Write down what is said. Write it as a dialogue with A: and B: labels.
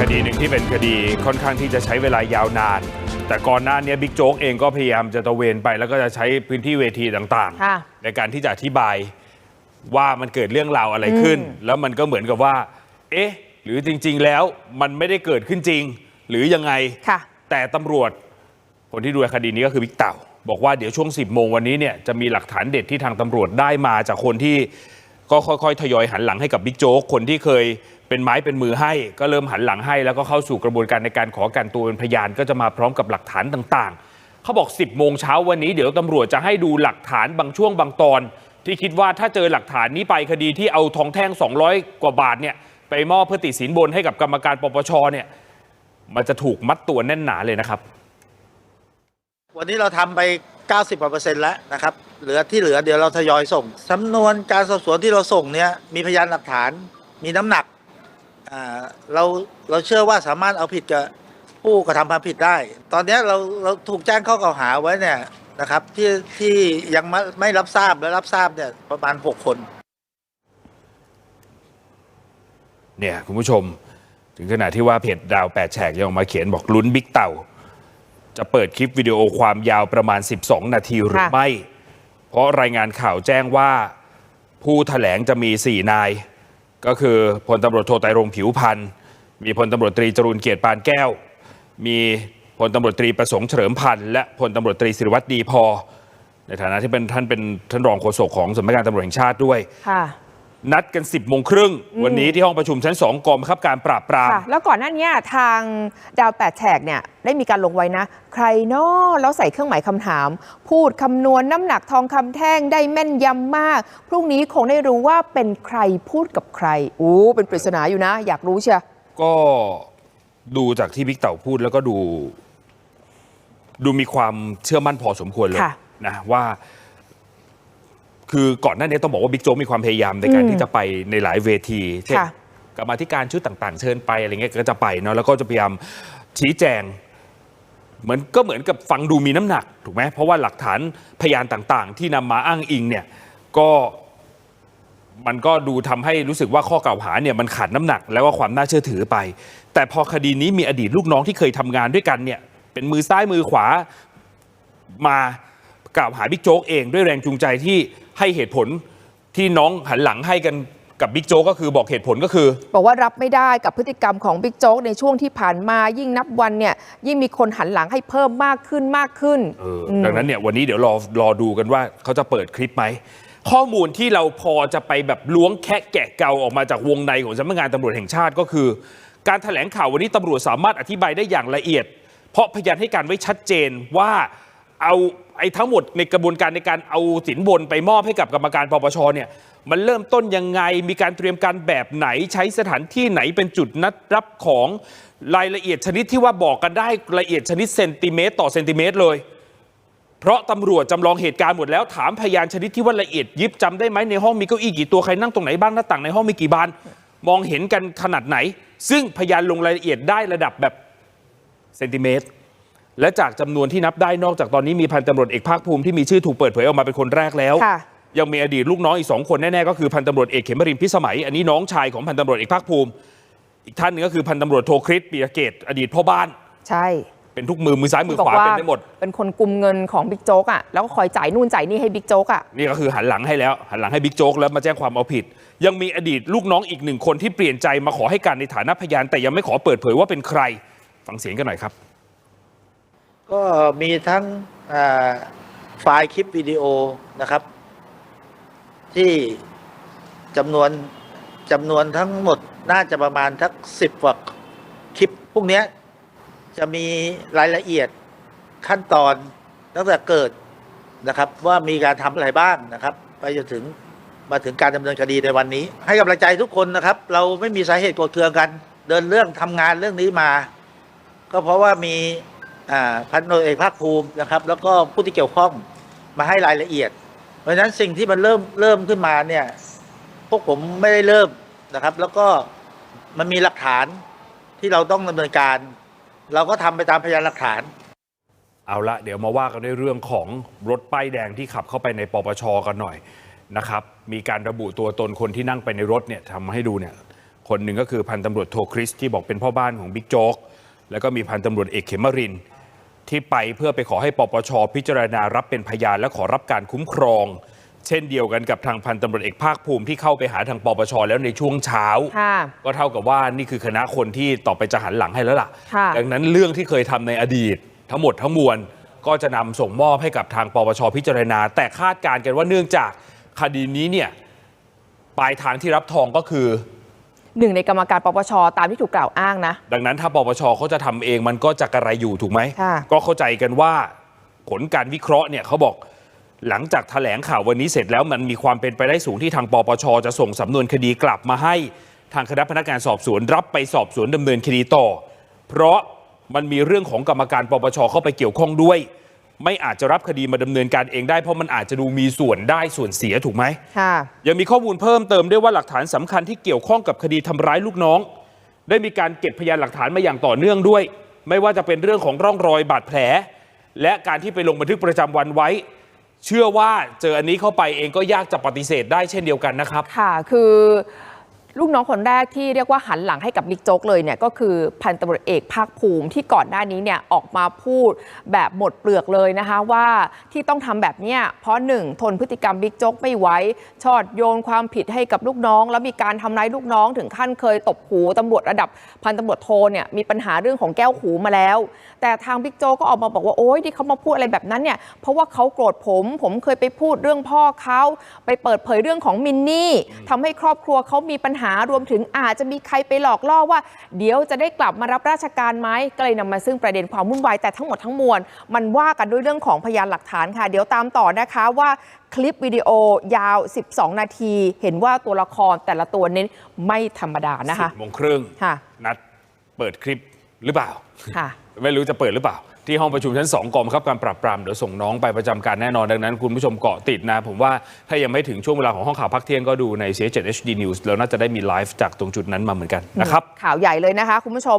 A: คดีหนึ่งที่เป็นคดีค่อนข้างที่จะใช้เวลายาวนาน แต่ก่อนหน้านี้บิ๊กโจ๊กเองก็พยายามจะตระเวนไป แล้วก็จะใช้พื้นที่เวทีต่าง
B: ค่ะ
A: ในการที่จะอธิบายว่ามันเกิดเรื่องราวอะไรขึ้น แล้วมันก็เหมือนกับว่า เอ๊ะ หรือจริง ๆ แล้วมันไม่ได้เกิดขึ้นจริง หรือยังไง
B: ค่ะ
A: แต่ตำรวจ คนที่ดูแลคดีนี้ก็คือบิ๊กเต่า บอกว่าเดี๋ยวช่วง 10 โมงวันนี้เนี่ยจะมีหลักฐานเด็ดที่ทางตำรวจได้มาจากคนที่ ก็ค่อยๆ ทยอยหันหลังให้กับบิ๊กโจ๊กคนที่เคยเป็นไม้เป็นมือให้ ก็เริ่มหันหลังให้ แล้วก็เข้าสู่กระบวนการในการขอการตัวเป็นพยานก็จะมาพร้อมกับหลักฐานต่างๆ เขาบอก 10 โมงเช้าวันนี้เดี๋ยวตำรวจจะให้ดูหลักฐานบางช่วงบางตอน ที่คิดว่าถ้าเจอหลักฐานนี้ไปคดีที่เอาทองแท่ง 200 กว่าบาทเนี่ยไปมอบเพื่อติดสินบนให้กับกรรมการปปชเนี่ยมันจะถูกมัดตัวแน่นหนาเลยนะครับ
C: วันนี้เราทำไป 90กว่าเปอร์เซ็นต์แล้วนะครับ เหลือที่เหลือเดี๋ยวเราทยอยส่งสำนวนการสอบสวนที่เราส่งเนี่ยมีพยานหลักฐานมีน้ำหนักเราเราเชื่อว่าสามารถเอาผิดกับผู้กระทำความผิดได้ ตอนนี้เราเราถูกแจ้งข้อกล่าวหาไว้เนี่ยนะครับที่ที่ยังไม่ไม่รับทราบและรับทราบเนี่ยประมาณ 6 คน
A: เนี่ยคุณผู้ชม ถึงขนาดที่ว่าเพจดาวแปดแฉกยังออกมาเขียนบอกลุ้นบิ๊กเต่า จะเปิดคลิปวิดีโอความยาวประมาณ 12 นาทีหรือ
B: ค่ะ
A: ไม่ เพราะรายงานข่าวแจ้งว่าผู้ถแถลงจะมี 4 นาย ก็คือพลตำรวจโทไตรรงค์ผิวพันธ์มีพลตำรวจตรีจรูนเกียรติปานแก้ว มีพลตำรวจตรีประสงค์เฉลิมพันธ์และพลตำรวจตรีศิริวัตรดีพอ ในฐานะที่เป็นท่านเป็นท่านรองโฆษกของสำนักงานตำรวจแห่งชาติด้วย
B: ค่ะ
A: นัดกัน 10โมงครึ่ง วันนี้ที่ห้องประชุมชั้น 2กองบังคับการปราบปราม
B: ค่ะแล้วก่อนหน้านี้ทางดาวแปดแฉกเนี่ยได้มีการลงไว้นะ ใครเนาะแล้วใส่เครื่องหมายคำถาม พูดคำนวณน้ำหนักทองคำแท่งได้แม่นยำมาก พรุ่งนี้คงได้รู้ว่าเป็นใครพูดกับใครอู้เป็นปริศนาอยู่นะ อยากรู้เชียว
A: ก็ดูจากที่บิ๊กเต่าพูดแล้วก็ดู ดูมีความเชื่อมั่นพอสมควรเลย
B: ค่ะ
A: นะว่า คือก่อนหน้านี้ต้องบอกว่าบิ๊กโจ๊กมีความพยายามในการ
B: อืม
A: ที่จะไปในหลายเวทีเช่น
B: ค่ะ
A: กรรมาธิการชุดต่าง ๆ เชิญไปอะไรเงี้ยก็จะไปเนาะแล้วก็จะพยายามชี้แจงเหมือนก็เหมือนกับฟังดูมีน้ำหนักถูกไหมเพราะว่าหลักฐานพยานต่างๆ ที่นำมาอ้างอิงเนี่ยก็มันก็ดูทำให้รู้สึกว่าข้อกล่าวหาเนี่ยมันขาดน้ำหนักแล้วก็ความน่าเชื่อถือไป แต่พอคดีนี้มีอดีตลูกน้องที่เคยทำงานด้วยกันเนี่ยเป็นมือซ้ายมือขวามากล่าวหาบิ๊กโจ๊กเองด้วยแรงจูงใจที่ ให้เหตุผลที่น้องหันหลังให้กันกับบิ๊กโจ๊กก็คือบอกเหตุผลก็คือ
B: บอกว่ารับไม่ได้กับพฤติกรรมของบิ๊กโจ๊กในช่วงที่ผ่านมายิ่งนับวันเนี่ยยิ่งมีคนหันหลังให้เพิ่มมากขึ้นมากขึ้น
A: เออดังนั้นเนี่ยวันนี้เดี๋ยวรอรอดูกันว่าเขาจะเปิดคลิปไหม ข้อมูลที่เราพอจะไปแบบล้วงแคะแกะเกาออกมาจากวงในของสำนักงานตำรวจแห่งชาติก็คือ การถแถลงข่าววันนี้ตำรวจสามารถอธิบายได้อย่างละเอียด เพราะพยานให้การไว้ชัดเจนว่าเอา ไอ้ทั้งหมดในกระบวนการในการเอาสินบนไปมอบให้กับกรรมการปปชเนี่ยมันเริ่มต้นยังไงมีการเตรียมการแบบไหนใช้สถานที่ไหนเป็นจุดนัดรับของรายละเอียดชนิดที่ว่าบอกกันได้ละเอียดชนิดเซนติเมตรต่อเซนติเมตรเลย เพราะตำรวจจำลองเหตุการณ์หมดแล้วถามพยานชนิดที่ว่าละเอียดยิบจำได้ไหมในห้องมีเก้าอี้กี่ตัวใครนั่งตรงไหนบ้างหน้าต่างในห้องมีกี่บานมองเห็นกันขนาดไหน ซึ่งพยานลงรายละเอียดได้ระดับแบบเซนติเมตร และจากจำนวนที่นับได้นอกจากตอนนี้มีพันตำรวจเอกภาคภูมิที่มีชื่อถูกเปิดเผยออกมาเป็นคนแรกแล้ว
B: ค่ะ
A: ยังมีอดีตลูกน้องอีกสองคนแน่ๆก็คือพันตำรวจเอกเขมรินทร์พิสมัย อันนี้น้องชายของพันตำรวจเอกภาคภูมิ อีกท่านหนึงก็คือพันตำรวจโทคริสปียเกตอดีตพ่อบ้าน
B: ใช่
A: เป็นทุกมือมือซ้ายมือขวาเป็นได้หมด
B: เป็นคนกุมเงินของบิ๊กโจ๊กอะแล้วก็คอยจ่ายนู่นจ่ายนี่ให้บิ๊กโจ๊กอะ
A: นี่ก็คือหันหลังให้แล้วหันหลังให้บิ๊กโจ๊กแล้วมาแจ้งความเอาผิด ยังมีอดีตลูกน้องอีกหนึ่งคนที่เปลี่ยนใจมาขอให้การในฐานะพยานแต่ยังไม่ขอเปิดเผยว่าเป็นใคร ฟังเสียงกันหน่อยครับ
C: ก็มีทั้งไฟล์คลิปวิดีโอนะครับ ที่จำนวนจำนวนทั้งหมดน่าจะประมาณทักสิบกว่าคลิป พวกนี้จะมีรายละเอียดขั้นตอนตั้งแต่เกิดนะครับ ว่ามีการทำอะไรบ้างนะครับ ไปจนถึงมาถึงการดำเนินคดีในวันนี้ ให้กำลังใจทุกคนนะครับ เราไม่มีสาเหตุโกรธเคืองกัน เดินเรื่องทำงานเรื่องนี้มา ก็เพราะว่ามี พันตำรวจเอกภาคภูมินะครับ แล้วก็ผู้ที่เกี่ยวข้องมาให้รายละเอียด เพราะฉะนั้นสิ่งที่มันเริ่มเริ่มขึ้นมาเนี่ยพวกผมไม่ได้เริ่มนะครับ แล้วก็มันมีหลักฐานที่เราต้องดำเนินการ เราก็ทำไปตามพยานหลักฐาน
A: เอาละเดี๋ยวมาว่ากันด้วยเรื่องของรถป้ายแดงที่ขับเข้าไปในปปชกันหน่อยนะครับมีการระบุตัวตนคนที่นั่งไปในรถเนี่ยทำให้ดูเนี่ยคนหนึ่งก็คือพันตำรวจโทคริสที่บอกเป็นพ่อบ้านของบิ๊กโจ๊กแล้วก็มีพันตำรวจเอกเขมรินท ที่ไปเพื่อไปขอให้ปปชพิจารณารับเป็นพยานและขอรับการคุ้มครอง เช่นเดียวกันกับทางพันตำรวจเอกภาคภูมิที่เข้าไปหาทางปปชแล้วในช่วงเช้า
B: ค่ะ
A: ก็เท่ากับว่านี่คือคณะคนที่ต่อไปจะหันหลังให้แล้วล่ะ
B: ค่ะ
A: ดังนั้นเรื่องที่เคยทำในอดีต ทั้งหมดทั้งมวลก็จะนำส่งมอบให้กับทางปปชพิจารณา แต่คาดการณ์กันว่าเนื่องจากคดีนี้เนี่ยปลายทางที่รับทองก็คือ
B: หนึ่งในกรรมการปปชตามที่ถูกกล่าวอ้างนะ
A: ดังนั้นถ้าปปชเขาจะทำเองมันก็จะกระไรอยู่ถูกไหม
B: ค่ะ
A: ก็เข้าใจกันว่าผลการวิเคราะห์เนี่ยเขาบอกหลังจากแถลงข่าววันนี้เสร็จแล้วมันมีความเป็นไปได้สูงที่ทางปปชจะส่งสำนวนคดีกลับมาให้ทางคณะพนักงานสอบสวนรับไปสอบสวนดำเนินคดีต่อ เพราะมันมีเรื่องของกรรมการปปชเข้าไปเกี่ยวข้องด้วย ไม่อาจจะรับคดีมาดำเนินการเองได้เพราะมันอาจจะดูมีส่วนได้ส่วนเสียถูกไหม
B: ค่ะ
A: ยังมีข้อมูลเพิ่มเติมด้วยว่าหลักฐานสำคัญที่เกี่ยวข้องกับคดีทำร้ายลูกน้อง ได้มีการเก็บพยานหลักฐานมาอย่างต่อเนื่องด้วย ไม่ว่าจะเป็นเรื่องของร่องรอยบาดแผล และการที่ไปลงบันทึกประจำวันไว้เชื่อว่าเจออันนี้เข้าไปเองก็ยากจะปฏิเสธได้เช่นเดียวกันนะครับ
B: ค่ะ คือ ลูกน้องคนแรกที่เรียกว่าหันหลังให้กับบิ๊กโจ๊กเลยเนี่ยก็คือพันตำรวจเอกภาคภูมิที่ก่อนหน้านี้เนี่ยออกมาพูดแบบหมดเปลือกเลยนะคะว่าที่ต้องทำแบบเนี้ยเพราะหนึ่งทนพฤติกรรมบิ๊กโจ๊กไม่ไหวชอดโยนความผิดให้กับลูกน้อง แล้วมีการทำร้ายลูกน้องถึงขั้นเคยตบหูตำรวจระดับพันตำรวจโทเนี่ยมีปัญหาเรื่องของแก้วหูมาแล้ว แต่ทางบิ๊กโจ๊กก็ออกมาบอกว่าโอ๊ยที่เขามาพูดอะไรแบบนั้นเนี่ยเพราะว่าเขาโกรธผมผมเคยไปพูดเรื่องพ่อเขาไปเปิดเผยเรื่องของมินนี่ทำให้ครอบครัวเขามีปัญหารวมถึงอาจจะมีใครไปหลอกล่อว่า เดี๋ยวจะได้กลับมารับราชการไหมก็เลยนำมาซึ่งประเด็นความวุ่นวายแต่ทั้งหมดทั้งมวลมันว่ากันด้วยเรื่องของพยานหลักฐานค่ะ เดี๋ยวตามต่อนะคะว่าคลิปวิดีโอยาว 12 นาที เห็นว่าตัวละครแต่ละตัวนี้ไม่ธรรมดานะคะ
A: สิบโมงครึ่ง
B: ค่ะ
A: นัดเปิดคลิปหรือเปล่า
B: ค่ะ
A: ไม่รู้จะเปิดหรือเปล่า ที่ห้องประชุมชั้น 2กองบังคับการปราบปรามเดี๋ยวส่งน้องไปประจำการแน่นอนดังนั้น คุณผู้ชมเกาะติดนะ ผมว่าถ้ายังไม่ถึงช่วงเวลาของห้องข่าวพักเที่ยงก็ดูใน c 7 HD News แล้วน่าจะได้มีไลฟ์จากตรงจุดนั้นมาเหมือนกันนะครับ
B: ข่าวใหญ่เลยนะคะคุณผู้ชม